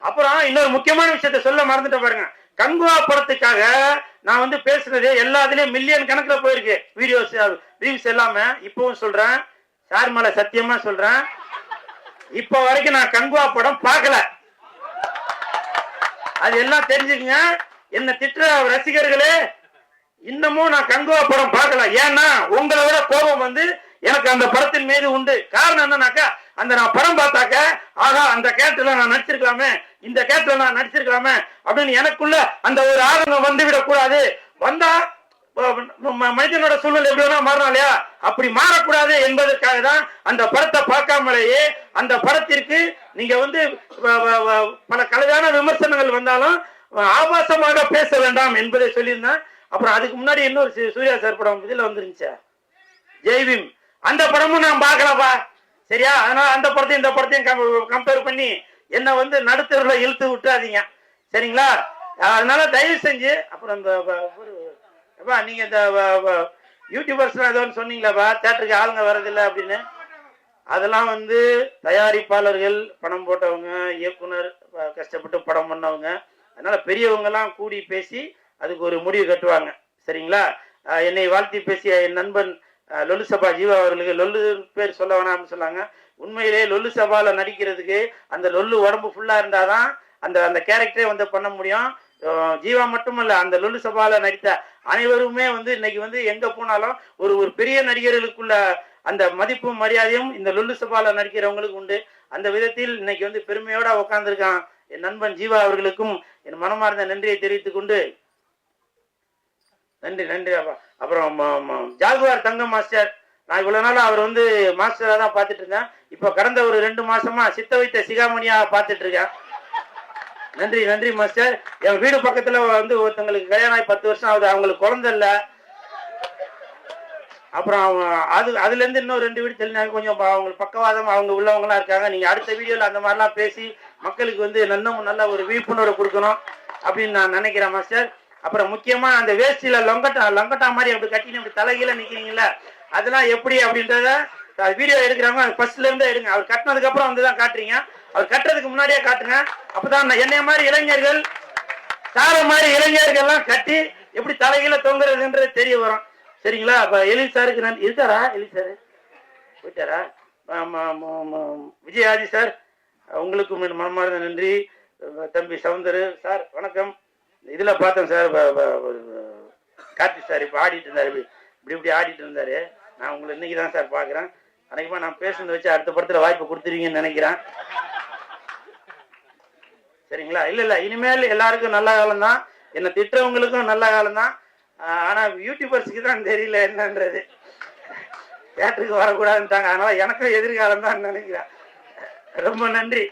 அப்புறம் இன்னொரு முக்கியமான விஷயத்த சொல்ல மறந்துட்ட பாருங்க. கங்குவா படத்துக்காக நான் வந்து பேசுனது எல்லாத்துலயும் மில்லியன் கணக்குல போயிருக்கு. வீடியோஸ் வியூஸ் எல்லாமே. இப்பவும் சொல்றேன். சார் மேல சத்தியமா சொல்றேன். இப்ப வரைக்கும் நான் கங்குவா படம் பார்க்கல. அது எல்லாம் தெரிஞ்சுக்கங்க. என்ன திட்டுற ரசிகர்களே இன்னமும் நான் கங்குவா படம் பார்க்கல. ஏன்னா உங்களை விட கோபம் வந்து எனக்கு அந்த படத்தின் மீது உண்டு. காரணம் என்னன்னாக்கா அந்த நான் படம் பார்த்தாக்க ஆகா அந்த கேரக்டர்ல நான் நடிச்சிருக்கலாமே. இந்த கேரக்டர்ல நான் நடிச்சிருக்கலாமே அப்படின்னு எனக்குள்ள அந்த ஒரு ஆதங்கம் வந்து விடக்கூடாது வந்தா ம- மனிதனோட சூழ்நிலை எப்படி மாறணும் இல்லையா? அப்படி மாறக்கூடாது என்பதற்காக தான் அந்த படத்தை பார்க்காமலேயே அந்த படத்திற்கு நீங்க வந்து வ- வ- பல கலையான விமர்சனங்கள் வந்தாலும் ஆபாசமாக பேச வேண்டாம் என்பதை சொல்லியிருந்தேன். அப்புறம் அதுக்கு முன்னாடி இன்னொரு சு- சூர்யா சார் படம் இதுல வந்துருந்துச்சு. ஜெய்பீம் அந்த படமும் நான் பார்க்கலப்பா. சரியா? அதனால அந்த படத்தையும் இந்த படத்தையும் கம்பேர் பண்ணி என்னை வந்து நடுத்தருல இழுத்து விட்டுறாதீங்க. சரிங்களா? அதனால தயவு செஞ்சு அப்புறம் இந்த வ- எப்பா நீங்க இந்த வ- வ- யூடியூபர்ஸ்லாம் ஏதோ ஒன்று சொன்னீங்களாப்பா? தேட்டருக்கு ஆளுங்க வர்றதில்லை அப்படின்னு. அதெல்லாம் வந்து தயாரிப்பாளர்கள் பணம் போட்டவங்க இயக்குனர் கஷ்டப்பட்டு படம் பண்ணவங்க அதனால பெரியவங்க எல்லாம் கூடி பேசி அதுக்கு ஒரு முடிவு கட்டுவாங்க. சரிங்களா? என்னை வாழ்த்தி பேசிய என் நண்பன் லொல்லு சபா ஜீவா அவர்களுக்கு லொல்லு பேர் சொல்ல வேணாம்னு சொன்னாங்க. உண்மையிலே லொல்லு சபால நடிக்கிறதுக்கு அந்த லொல்லு உடம்பு ஃபுல்லா இருந்தாதான் அந்த அந்த கேரக்டரே வந்து பண்ண முடியும். ஜீவா மட்டுமல்ல அந்த லொல்லு சபால நடித்த அனைவருமே வந்து இன்னைக்கு வந்து எங்க போனாலும் ஒரு ஒரு பெரிய நடிகர்களுக்குள்ள அந்த மதிப்பும் மரியாதையும் இந்த லொல்லு சபால நடிக்கிறவங்களுக்கு உண்டு. அந்த விதத்தில் இன்னைக்கு வந்து பெருமையோட உட்காந்துருக்கான் என் நண்பன் ஜீவா அவர்களுக்கும் என் மனமார்ந்த நன்றியை தெரிவித்துக் கொண்டு நன்றி நன்றி. அப்புறம் ஜாகுவார் தங்க மாஸ்டர். நான் இவ்வளவு நாள் அவர் வந்து மாஸ்டரா தான் பார்த்துட்டு இருந்தேன். இப்போ கடந்த ஒரு ரெண்டு மாசமா சித்த வைத்த சிகாமணியா பார்த்துட்டு இருக்கேன். நன்றி நன்றி மாஸ்டர். என் வீடு பக்கத்துல வந்து ஒருத்தங்களுக்கு கல்யாணம் ஆகி பத்து வருஷம் ஆகுது. அவங்களுக்கு குழந்தை இல்லை. அப்புறம் அது அதுல இருந்து இன்னும் ரெண்டு வீடு தெளினாங்க கொஞ்சம் அவங்களுக்கு பக்கவாதம் அவங்க உள்ளவங்களா இருக்காங்க. நீங்க அடுத்த வீடியோல அந்த மாதிரிலாம் பேசி மக்களுக்கு வந்து இன்னும் நல்ல ஒரு விழிப்புணர்வு கொடுக்கணும் அப்படின்னு நான் நினைக்கிறேன் மாஸ்டர். அப்புறம் முக்கியமா அந்த வேஷ்டியில லொங்கட்டா லொங்கட்டா மாதிரி அப்படி கட்டின்னு அப்படி தலைகீழ நிக்கிறீங்கல்ல அதெல்லாம் எப்படி அப்படின்றத வீடியோ எடுக்கிறவங்க ஃபர்ஸ்ட்ல இருந்தே எடுங்க. அவர் கட்டினதுக்கு அப்புறம் வந்து தான் காட்டுறீங்க. அவர் கட்டுறதுக்கு முன்னாடியே காட்டுங்க. அப்பதான் என்னைய மாதிரி இளைஞர்கள் சார மாதிரி இளைஞர்கள்லாம் கட்டி எப்படி தலைகீழ தொங்குறதுன்றது தெரிய வரும். சரிங்களா? அப்ப எலி சாருக்கு நான் இருக்காரா எலி சாரு? போயிட்டாரா? ஆமா, ஆமா, சார் உங்களுக்கும் மனமார்ந்த நன்றி. தம்பி சவுந்தர் சார் வணக்கம். இதுல பார்த்தேன் சார் கார்த்தி சார் இப்ப ஆடிட்டு இருந்தாரு இப்படி இப்படி இப்படி ஆடிட்டு இருந்தாரு. நான் உங்களை இன்னைக்கு தான் சார் பாக்குறேன் அன்னைக்குமா நான் பேசுனதை வச்சு அடுத்த படத்துல வாய்ப்பு கொடுத்துருவீங்கன்னு நினைக்கிறேன். சரிங்களா? இல்ல இல்ல இனிமேல் எல்லாருக்கும் நல்ல காலம் தான். என்ன திட்டுறவங்களுக்கும் நல்ல காலம் தான். ஆனா யூடியூபர்ஸுக்கு தான் தெரியல என்னன்றது. தேட்டருக்கு வரக்கூடாதுன்ட்டாங்க. அதனால் எனக்கும் எதிர்காலம் தான் நினைக்கிறேன். ரொம்ப நன்றி.